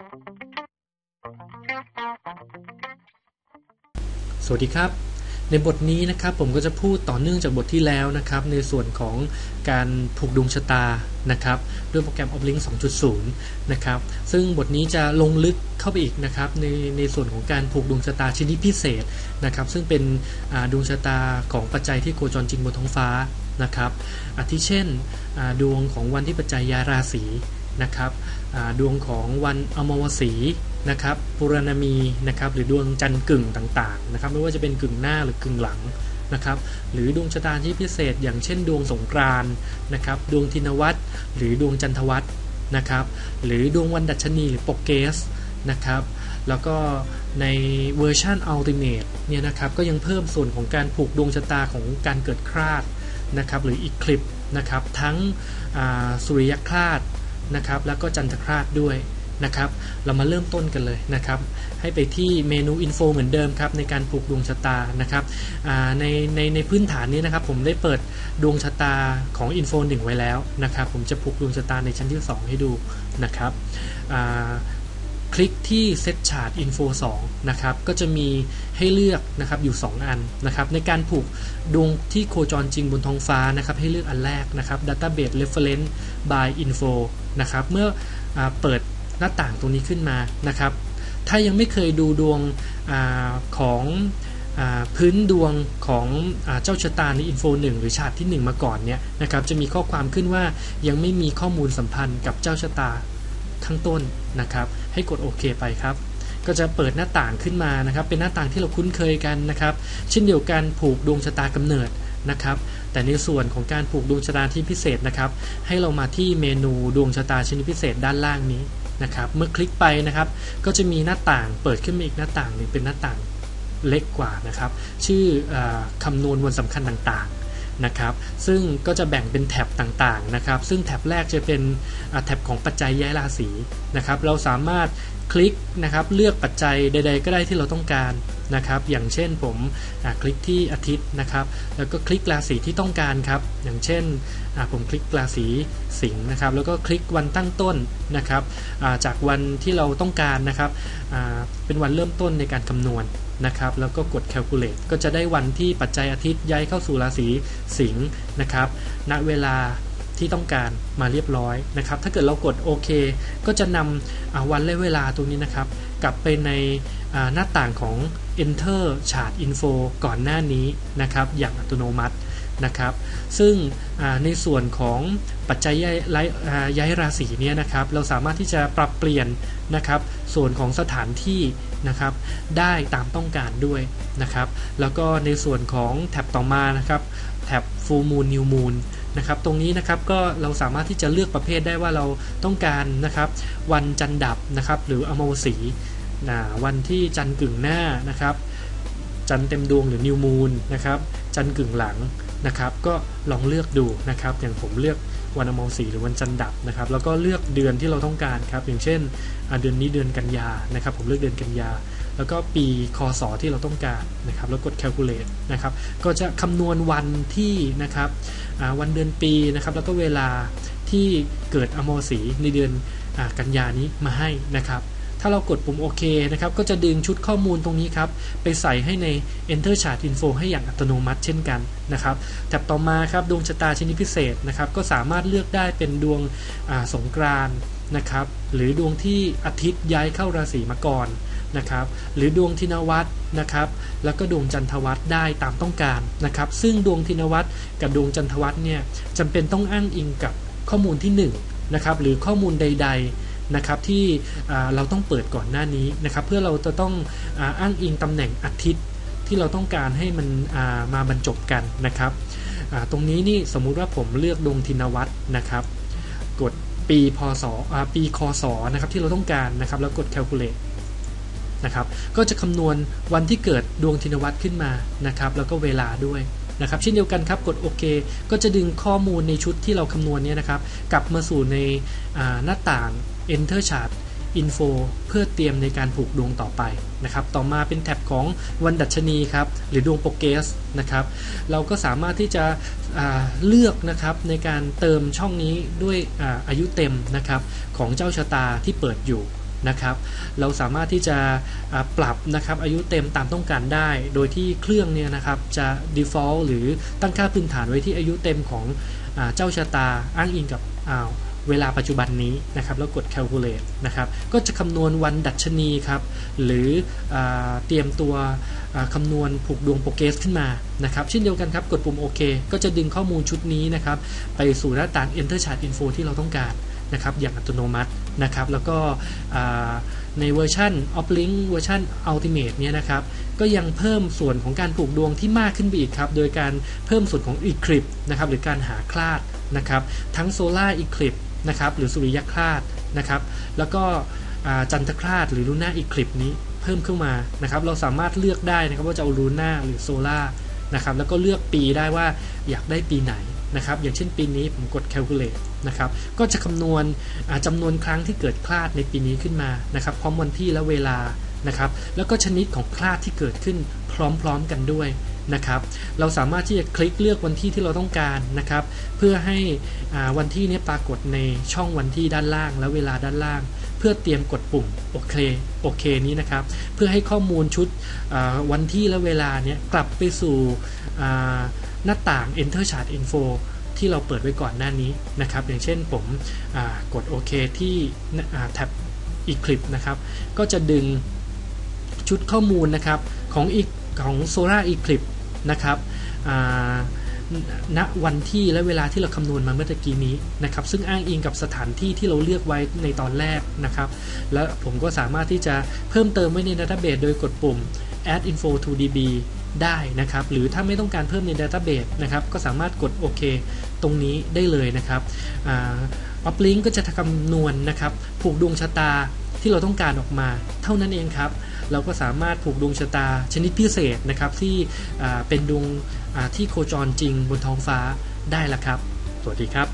สวัสดีครับ ในบทนี้นะครับผมก็จะพูดต่อเนื่องจากบทที่แล้วนะครับ ในส่วนของการผูกดวงชะตานะครับ ด้วยโปรแกรม Oplink 2.0 นะครับ ซึ่งบทนี้จะลงลึกเข้าไปอีกนะครับ ในในส่วนของการผูกดวงชะตาชนิดพิเศษนะครับ ซึ่งเป็นดวงชะตาของปัจจัยที่โคจรจริงบนท้องฟ้านะครับอาทิเช่นดวงของวันที่ปัจจัยยาราศี นะครับดวงของวันอมวสีนะครับปุรณมีนะครับหรือดวงจันทร์กึ่งต่างๆนะครับไม่ว่าจะเป็นกึ่งหน้าหรือกึ่งหลังนะครับหรือดวงชะตาที่พิเศษ อย่างเช่นดวงสงกรานนะครับดวงทินวัตรหรือดวงจันทวัตรนะครับหรือดวงวันดัชนีหรือโปเกสนะครับแล้วก็ในเวอร์ชันอัลติเมทเนี่ยนะครับก็ยังเพิ่มส่วนของการผูกดวงชะตาของการเกิดคลาดนะครับหรืออีคลิปนะครับทั้งสุริยคลาด นะครับ แล้วก็จันทคราชด้วยนะครับ เรามาเริ่มต้นกันเลยนะครับ ให้ไปที่เมนูอินโฟเหมือนเดิมครับ ในการผูกดวงชะตานะครับในในในพื้นฐานนี้นะครับ ผมได้เปิดดวงชะตาของอินโฟหนึ่งไว้แล้วนะครับ ผมจะผูกดวงชะตาในชั้นที่ 2 ให้ดูนะครับ ลิกที่ Set Chart Info 2นะครับก็จะมีให้เลือกนะครับอยู่ 2 อันนะครับในการผูกดวงที่โคจรจริงบนท้องฟ้านะครับให้เลือกอันแรกนะครับ Database Reference by Info นะครับเมื่ออเปิดหน้าต่างตรงนี้ขึ้นมานะครับ ถ้ายังไม่เคยดูดวงอของอพื้นดวงของอเจ้าชะตาในอินโฟหนึ่งหรือชาติที่ 1 มาก่อนเนี่ยนะครับจะมีข้อความขึ้นว่ายังไม่มีข้อมูลสัมพันธ์กับเจ้าชะตา ข้างต้นนะครับ ให้กดโอเคไปครับ ก็จะเปิดหน้าต่างขึ้นมานะครับ เป็นหน้าต่างที่เราคุ้นเคยกันนะครับ เช่นเดียวกันผูกดวงชะตากำเนิดนะครับ แต่ในส่วนของการผูกดวงชะตาที่พิเศษนะครับ ให้เรามาที่เมนูดวงชะตาชนิดพิเศษด้านล่างนี้นะครับ เมื่อคลิกไปนะครับ ก็จะมีหน้าต่างเปิดขึ้นมาอีกหน้าต่างหนึ่งเป็นหน้าต่างเล็กกว่านะครับ ชื่ออคำนวณวันสำคัญต่าง นะครับ ซึ่งก็จะแบ่งเป็นแท็บต่างๆนะครับ ซึ่งแท็บแรกจะเป็นแท็บของปัจจัยย้ายราศีนะครับ เราสามารถคลิกนะครับเลือกปัจจัยใด ๆ ก็ได้ที่เราต้องการ นะครับ อย่างเช่นผมคลิกที่อาทิตย์นะครับ แล้วก็คลิกราศีที่ต้องการครับ อย่างเช่นผมคลิกราศีสิงห์นะครับ แล้วก็คลิกวันตั้งต้นนะครับจากวันที่เราต้องการนะครับเป็นวันเริ่มต้นในการคำนวณนะครับ แล้วก็กด calculate ก็จะได้วันที่ปัจจัยอาทิตย์ย้ายเข้าสู่ราศีสิงห์นะครับ ณเวลา ที่ต้องการมาเรียบร้อยนะครับ ถ้าเกิดเรากดโอเคก็จะนำวันและเวลาตรงนี้นะครับ กลับไปในหน้าต่างของ enter chart info ก่อนหน้านี้นะครับ อย่างอัตโนมัตินะครับ ซึ่งในส่วนของปัจจัยย้ายราศีเนี้นะครับ เราสามารถที่จะปรับเปลี่ยนนะครับ ส่วนของสถานที่นะครับ ได้ตามต้องการด้วยนะครับ แล้วก็ในส่วนของแท็บต่อมานะครับ แท็บ full moon new moon นะครับตรงนี้นะครับก็เราสามารถที่จะเลือกประเภทได้ว่าเราต้องการนะครับวันจันดับนะครับหรืออมวสีนะวันที่จันกึ่งหน้านะครับจันเต็มดวงหรือนิวมูนนะครับจันกึ่งหลังนะครับก็ลองเลือกดูนะครับอย่างผมเลือกวันอมสีหรือวันจันดับนะครับแล้วก็เลือกเดือนที่เราต้องการครับอย่างเช่นเดือนนี้เดือนกันยานะครับผมเลือกเดือนกันยา แล้วก็ปีคศที่เราต้องการนะครับแล้วกด calculate นะครับก็จะคำนวณวันที่นะครับวันเดือนปีนะครับแล้วก็เวลาที่เกิดอมสีในเดือนอกันยานี้มาให้นะครับถ้าเรากดปุ่มโอเคนะครับก็จะดึงชุดข้อมูลตรงนี้ครับ ไปใส่ให้ใน Enter Chart Info ให้อย่างอัตโนมัติเช่นกันนะครับแท็บต่อมาครับดวงชะตาชนิดพิเศษนะครับก็สามารถเลือกได้เป็นดวงสงกรานนะครับหรือดวงที่อาทิตย์ย้ายเข้าราศีมก่อ นะครับ หรือดวงทินวัตนะครับ แล้วก็ดวงจันทวัตได้ตามต้องการนะครับ ซึ่งดวงทินวัตกับดวงจันทวัตเนี่ยจำเป็นต้องอ้างอิงกับข้อมูลที่1นะครับ หรือข้อมูลใด ๆนะครับที่เราต้องเปิดก่อนหน้านี้นะครับ เพื่อเราจะต้องอ้างอิงตำแหน่งอาทิตย์ที่เราต้องการให้มันมาบรรจบกันนะครับตรงนี้นี่สมมุติว่าผมเลือกดวงทินวัตนะครับ กดปีพศปีคศนะครับที่เราต้องการนะครับ แล้วกด calculate นะครับ ก็จะคำนวณวันที่เกิดดวงทินวัตขึ้นมานะครับ แล้วก็เวลาด้วยนะครับเช่นเดียวกันครับกดโอเคก็จะดึงข้อมูลในชุดที่เราคำนวณนี้นะครับ กลับมาสู่ในหน้าต่าง Enter Chart Info เพื่อเตรียมในการผูกดวงต่อไปนะครับ ต่อมาเป็นแท็บของวันดัชนีครับ หรือดวงโปรเกสนะครับ เราก็สามารถที่จะเลือกนะครับในการเติมช่องนี้ด้วยอาอายุเต็มนะครับของเจ้าชะตาที่เปิดอยู่ นะครับ เราสามารถที่จะปรับนะครับอายุเต็มตามต้องการได้ โดยที่เครื่องเนี่ยนะครับจะ default หรือตั้งค่าพื้นฐานไว้ที่อายุเต็มของเจ้าชะตาอ้างอิงกับเวลาปัจจุบันนี้นะครับแล้วกด calculate นะครับก็จะคำนวณวันดัชนีครับหรืออเตรียมตัวคำนวณผูกดวงโปรเกสขึ้นมานะครับเช่นเดียวกันครับกดปุ่มโอเคก็จะดึงข้อมูลชุดนี้นะครับไปสู่หน้าต่าง enter chart info ที่เราต้องการนะครับอย่างอัตโนมัติ นะครับ แล้วก็ในเวอร์ชัน Uplink เวอร์ชัน Ultimate เนี่ยนะครับ ก็ยังเพิ่มส่วนของการผูกดวงที่มากขึ้นไปอีกครับ โดยการเพิ่มส่วนของ Eclipse นะครับ หรือการหาคลาดนะครับ ทั้ง Solar Eclipse นะครับ หรือสุริยคราสนะครับ แล้วก็จันทคราสหรือลูน่าอีคลิปนี้เพิ่มขึ้นมานะครับ เราสามารถเลือกได้นะครับว่าจะเอาลูน่าหรือโซล่านะครับ แล้วก็เลือกปีได้ว่าอยากได้ปีไหน นะครับอย่างเช่นปีนี้ผมกด calculate นะครับก็จะคำนวณจำนวนครั้งที่เกิดคลาดในปีนี้ขึ้นมานะครับพร้อมวันที่และเวลานะครับแล้วก็ชนิดของคลาดที่เกิดขึ้นพร้อมๆกันด้วยนะครับเราสามารถที่จะคลิกเลือกวันที่ที่เราต้องการนะครับ เพื่อให้วันที่นี้ปรากฏในช่องวันที่ด้านล่างและเวลาด้านล่าง เพื่อเตรียมกดปุ่มโอเคโอเคนี้นะครับ เพื่อให้ข้อมูลชุดวันที่และเวลาเนี้ยกลับไปสู่หน้าต่าง Enter Chart Info ที่เราเปิดไว้ก่อนหน้านี้นะครับ อย่างเช่นผมกดโอเคที่แท็บ Eclipse นะครับ ก็จะดึงชุดข้อมูลนะครับของอีกของ Solar Eclipse นะครับ ณวันที่และเวลาที่เราคำนวณมาเมื่อกี้นี้นะครับ ซึ่งอ้างอิงกับสถานที่ที่เราเลือกไว้ในตอนแรกนะครับ และผมก็สามารถที่จะเพิ่มเติมไว้ในดัตต้าเบสโดยกดปุ่ม add info to db ได้นะครับ หรือถ้าไม่ต้องการเพิ่มในดัตต้าเบสนะครับ ก็สามารถกดโอเคตรงนี้ได้เลยนะครับออฟลิงก็จะคำนวณนะครับ ผูกดวงชะตาที่เราต้องการออกมา เท่านั้นเองครับ เราก็สามารถผูกดวงชะตาชนิดพิเศษนะครับที่เป็นดวงที่โคจรจริงบนท้องฟ้าได้ละครับ สวัสดีครับ